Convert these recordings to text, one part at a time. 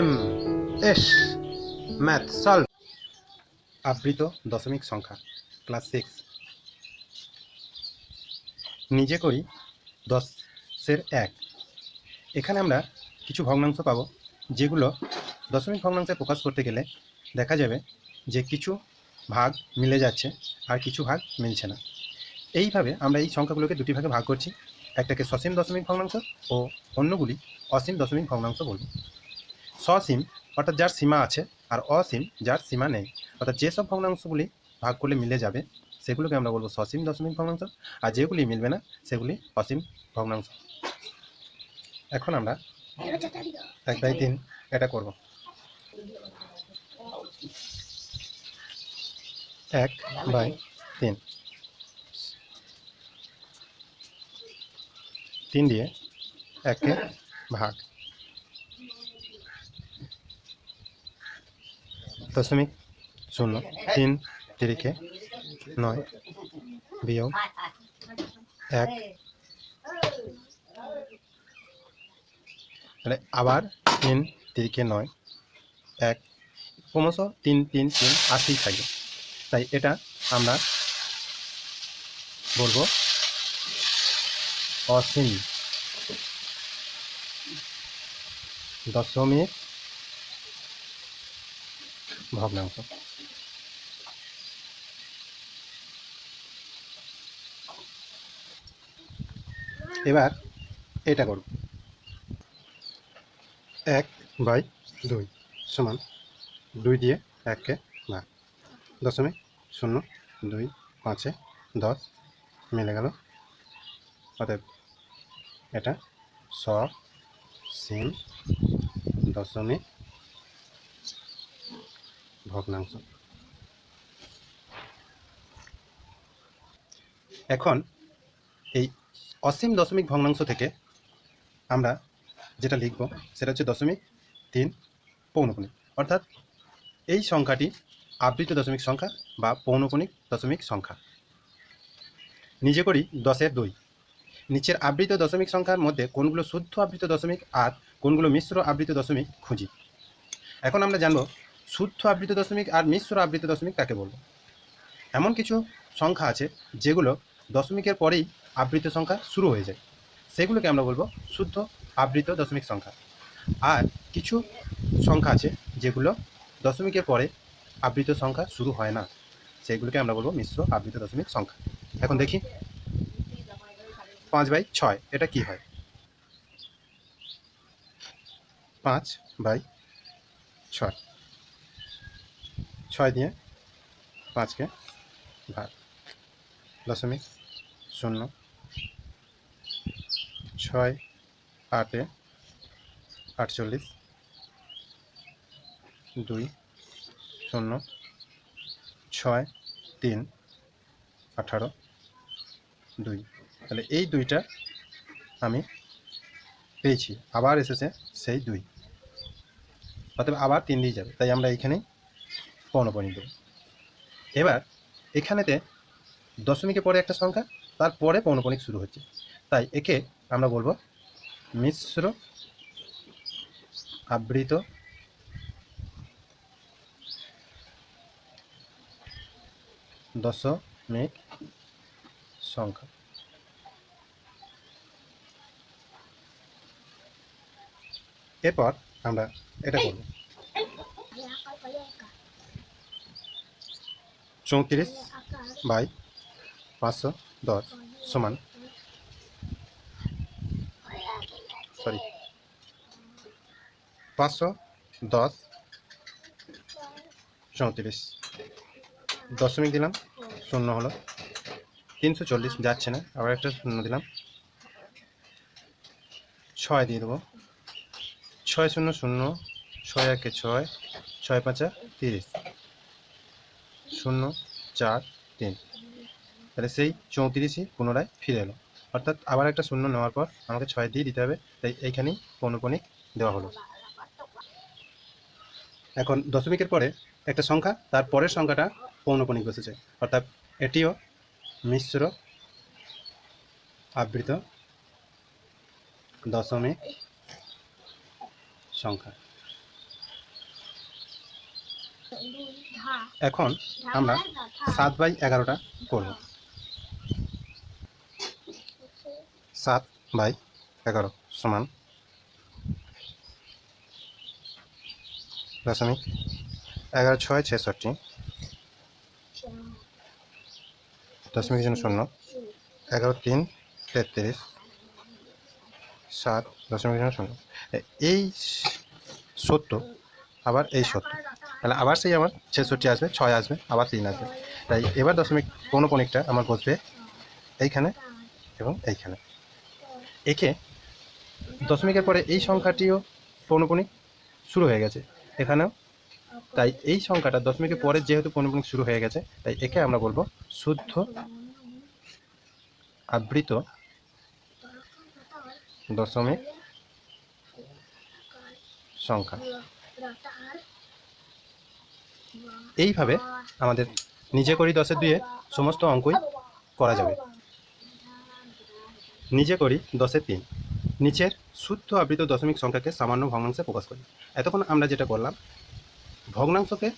M S math solve. আবৃত দশমিক সংখ্যা, ক্লাস সিক্স। নিজে করি দশের এক। এখানে আমরা কিছু ভগ্নাংশ পাবো, যেগুলো দশমিক ভগ্নাংশে প্রকাশ করতে গেলে দেখা যাবে যে কিছু ভাগ মিলে যাচ্ছে আর কিছু ভাগ মিলছে না। এইভাবে আমরা এই সংখ্যাগুলোকে দুটি ভাগে ভাগ করছি, একটাকে সসীম দশমিক ভগ্নাংশ ও অন্যগুলি অসীম দশমিক ভগ্নাংশ বলব। সসীম অর্থাৎ যার সীমা আছে, আর অসীম, যার সীমা নেই। অর্থাৎ যেসব ভগ্নাংশগুলি ভাগ করলে মিলে যাবে, সেগুলোকে আমরা বলব সসীম দশমিক ভগ্নাংশ, আর যেগুলি মিলবে না, সেগুলি অসীম ভগ্নাংশ। এখন আমরা এক বাই তিন এটা করব। এক বাই তিন। তিন দিয়ে একে ভাগ। দশমিক শূন্য তিন তিরিকে নয় বিয়োগ এক। আবার তিন তিরিকে নয়, এক। ক্রমশ তিন তিন তিন আসতেই থাকবে তাই এটা আমরা বলব অসীম। দশমিক ভগ্নাংশ এবার এটা করব। এক বাই দুই সমান দুই দিয়ে এককে ভাগ। দশমিক শূন্য দুই পাঁচে দশ মিলে গেল। অতএব এটা স সিম দশমিক ভগ্নাংশ। এখন এই অসীম দশমিক ভগ্নাংশ থেকে আমরা যেটা লিখব সেটা হচ্ছে দশমিক তিন পৌনপুণিক অর্থাৎ এই সংখ্যাটি আবৃত দশমিক সংখ্যা বা পৌনপুণিক দশমিক সংখ্যা। নিজে করি দশের দুই। নিচের আবৃত দশমিক সংখ্যার মধ্যে কোনগুলো শুদ্ধ আবৃত দশমিক আর কোনগুলো মিশ্র আবৃত দশমিক খুঁজি। এখন আমরা জানব শুদ্ধ আবৃত দশমিক আর মিশ্র আবৃত দশমিক কাকে বলব? এমন কিছু সংখ্যা আছে যেগুলো দশমিকের পরেই আবৃত সংখ্যা শুরু হয়ে যায়। সেগুলোকে আমরা বলব শুদ্ধ আবৃত দশমিক সংখ্যা। আর কিছু সংখ্যা আছে যেগুলো দশমিকের পরে আবৃত সংখ্যা শুরু হয় না। সেগুলোকে আমরা বলব মিশ্র আবৃত দশমিক সংখ্যা। এখন দেখি। পাঁচ বাই ছয়, এটা কি হয়? পাঁচ বাই ছয়। ছয় দিয়ে পাঁচকে ভাগ। দশমিক শূন্য। ছয় আটে আটচল্লিশ। দুই শূন্য। ছয় তিন আঠারো। দুই। তাহলে এই দুইটা আমি পেয়েছি। আবার এসেছে সেই দুই। অতএব আবার তিন দিয়ে যাবে। তাই আমরা এইখানেই পৌনপণি দেব এবার এখানেতে দশমিকের পরে একটা সংখ্যা তারপরে পৌনপণিক শুরু হচ্ছে তাই একে আমরা বলব মিশ্র আবৃত দশমিক সংখ্যা এরপর আমরা এটা করব চৌত্রিশ বাই পাঁচশো দশ সমান সরি পাঁচশো দশ চৌত্রিশ। দশমিক দিলাম, শূন্য হলো। তিনশো চল্লিশ যাচ্ছে না, আবার একটা শূন্য দিলাম। ছয় দিয়ে দেবো। ছয় শূন্য শূন্য, ছয় একে ছয় ছয় পাঁচা তিরিশ। শূন্য চার, তিন। তাহলে সেই চৌত্রিশই পুনরায় ফিরে এলো। অর্থাৎ আবার একটা শূন্য নেওয়ার পর আমাকে ছয় দিয়ে দিতে হবে, তাই এইখানেই পৌনপণিক দেওয়া হলো। এখন দশমিকের পরে একটা সংখ্যা, তার পরের সংখ্যাটা পৌনপণিক বসেছে। অর্থাৎ এটিও মিশ্র আবৃত দশমিক সংখ্যা। এখন আমরা সাত বাই এগারোটা করব। সাত বাই এগারো সমান দশমিক এগারো ছয় ছেষট্টি। দশমিক জন্য শূন্য। এগারো তিন তেত্রিশ। সাত দশমিক জন্য শূন্য। এই সত্য আবার এই সত্তর তাহলে আবার সেই আমার ছেষট্টি আসবে, ছয় আসবে, আবার তিন আসবে। তাই এবার দশমিক পৌনপণিকটা আমার বসবে এইখানে এবং এইখানে। একে দশমিকের পরে এই সংখ্যাটিও পৌনপণিক শুরু হয়ে গেছে এখানেও। তাই এই সংখ্যাটা দশমিকের পরে যেহেতু পৌনপণিক শুরু হয়ে গেছে, তাই একে আমরা বলব শুদ্ধ আবৃত দশমিক সংখ্যা। এইভাবে আমাদের নিজে করি দশের দুয়ে সমস্ত অঙ্কই করা যাবে। নিজে করি দশের তিন। নিচের শুদ্ধ আবৃত দশমিক সংখ্যাকে সামান্য ভগ্নাংশে প্রকাশ করি। এতক্ষণ আমরা যেটা করলাম, ভগ্নাংশকে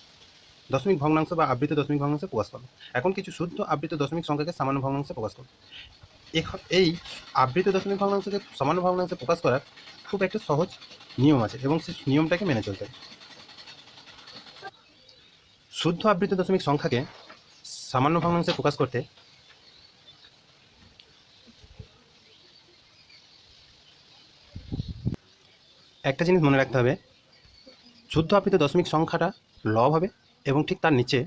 দশমিক ভগ্নাংশ বা আবৃত দশমিক ভগ্নাংশে প্রকাশ করব এখন কিছু শুদ্ধ আবৃত দশমিক সংখ্যাকে সামান্য ভগ্নাংশে প্রকাশ করব এই আবৃত দশমিক ভগ্নাংশকে সামান্য ভগ্নাংশে প্রকাশ করার খুব একটা সহজ নিয়ম আছে এবং সেই নিয়মটাকে মেনে চলতে হবে। শুদ্ধ আবৃত দশমিক সংখ্যাকে সামান্য ভগ্নাংশে প্রকাশ করতে একটা জিনিস মনে রাখতে হবে। শুদ্ধ আবৃত দশমিক সংখ্যাটা লব হবে এবং ঠিক তার নিচে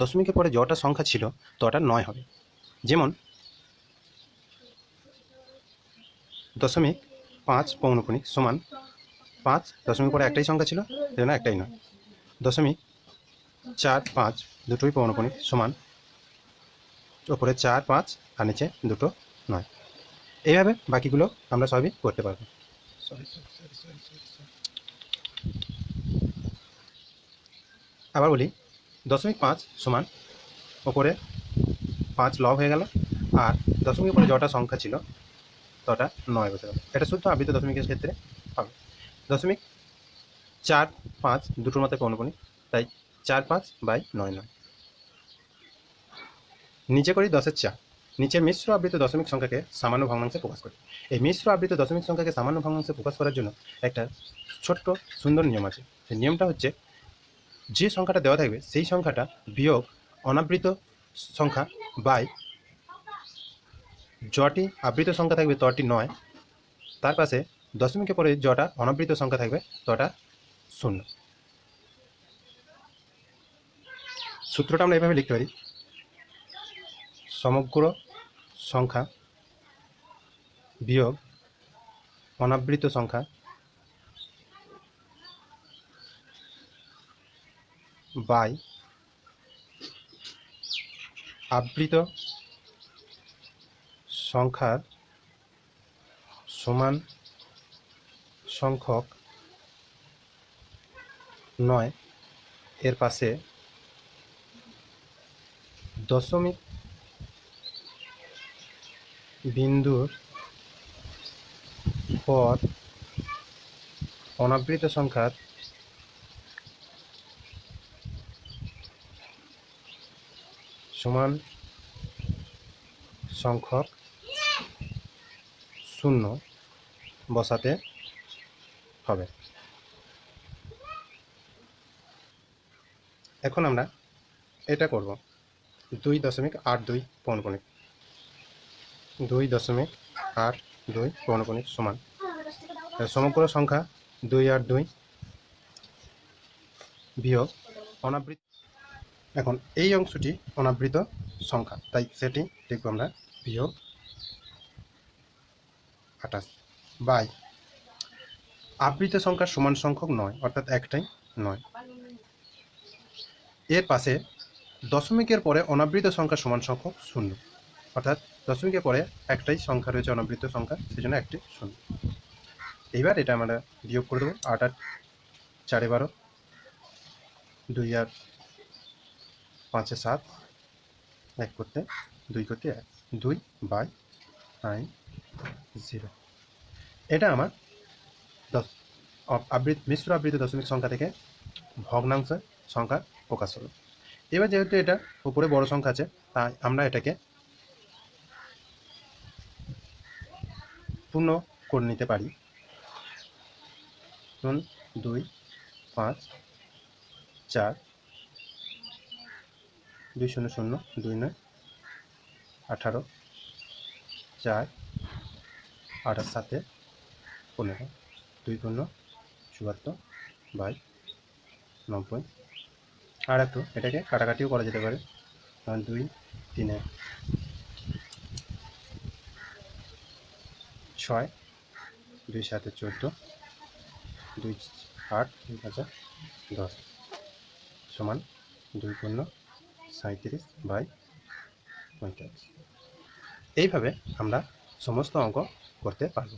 দশমিকের পরে যটা সংখ্যা ছিল তটা নয় হবে। যেমন দশমিক পাঁচ পৌনপুণিক সমান পাঁচ দশমিক পরে একটাই সংখ্যা ছিল, সেজন্য একটাই নয়। দশমিক চার, পাঁচ, দুটোই পৌনপুণিক সমান। ওপরে চার, পাঁচ, আর নিচে দুটো নয়। এইভাবে বাকিগুলো আমরা সবই করতে পারব. আবার বলি, দশমিক পাঁচ সমান ওপরে পাঁচ লব হয়ে গেল, আর দশমিক উপরে যটা সংখ্যা ছিল, তটা নয় বসে গেল। এটা শুদ্ধ আবৃত দশমিকের ক্ষেত্রে হবে। দশমিক চার, পাঁচ, দুটোর মধ্যে পৌনপণিক তাই চার পাঁচ বাই নয় নয়। নিচে করি দশের চার। নিচের মিশ্র আবৃত দশমিক সংখ্যাকে সামান্য ভগ্নাংশে প্রকাশ করি। এই মিশ্র আবৃত দশমিক সংখ্যাকে সামান্য ভগ্নাংশে প্রকাশ করার জন্য একটা ছোট্ট সুন্দর নিয়ম আছে। সেই নিয়মটা হচ্ছে যে সংখ্যাটা দেওয়া থাকবে, সেই সংখ্যাটা বিয়োগ অনাবৃত সংখ্যা বাই যটি আবৃত সংখ্যা থাকবে তটি নয়। তার পাশে দশমিকের পরে যটা অনাবৃত সংখ্যা থাকবে তটা শূন্য। সূত্রটা আমরা এভাবে লিখতে পারি। সমগ্র সংখ্যা বিয়োগ অনাবৃত সংখ্যা বাই আবৃত সংখ্যার সমান সংখ্যক নয় এর পাশে দশমিক বিন্দুর পর অনাবৃত সংখ্যার সমান সংখ্যক শূন্য বসাতে হবে। এখন আমরা এটা করব। দুই দশমিক আট দুই পৌনপণিক দুই দশমিক আট দুই পৌনপণিক সমান। সমগ্র সংখ্যা দুই আট দুই বিয়োগ অনাবৃত। এখন এই অংশটি অনাবৃত সংখ্যা, তাই সেটি লিখব আমরা বিয়োগ আঠাশ বাই। আবৃত সংখ্যার সমান সংখ্যক নয়, অর্থাৎ একটাই নয়। এর পাশে দশমিকের পরে অনাবৃত সংখ্যা সমান সংখ্যক শূন্য। অর্থাৎ দশমিকের পরে একটাই সংখ্যা রয়েছে অনাবৃত সংখ্যা সেই জন্য একটি শূন্য। এইবার এটা আমরা বিয়োগ করে দেবো। আট আট, চারে বারো, দুই আর পাঁচে সাত, এক করতে দুই করতে এক, দুই বাই নাইন জিরো। এটা আমার দশ আব- আবৃত, মিশ্র আবৃত দশমিক সংখ্যা থেকে ভগ্নাংশ সংখ্যা প্রকাশ হলো। এবার যেহেতু এটা উপরে বড় সংখ্যা আছে, তাই আমরা এটাকে পূর্ণ করে নিতে পারি। ধরুন, দুই, পাঁচ, চার, দুই শূন্য শূন্য, দুই নয়, আঠারো, চার আঠাশ সাতে, পনেরো, দুই পূর্ণ চুয়াত্তর, বাই, নব্বই আর একটু এটাকে কাটাকাটিও করা যেতে পারে। কারণ দুই, তিনে ছয়, দুই, সাতে চোদ্দ, দুই, আট, দুই হাজার দশ। সমান দুই পূর্ণ সাঁত্রিশ বাই পঁয়তাল্লিশ। এইভাবে আমরা সমস্ত অঙ্ক করতে পারব।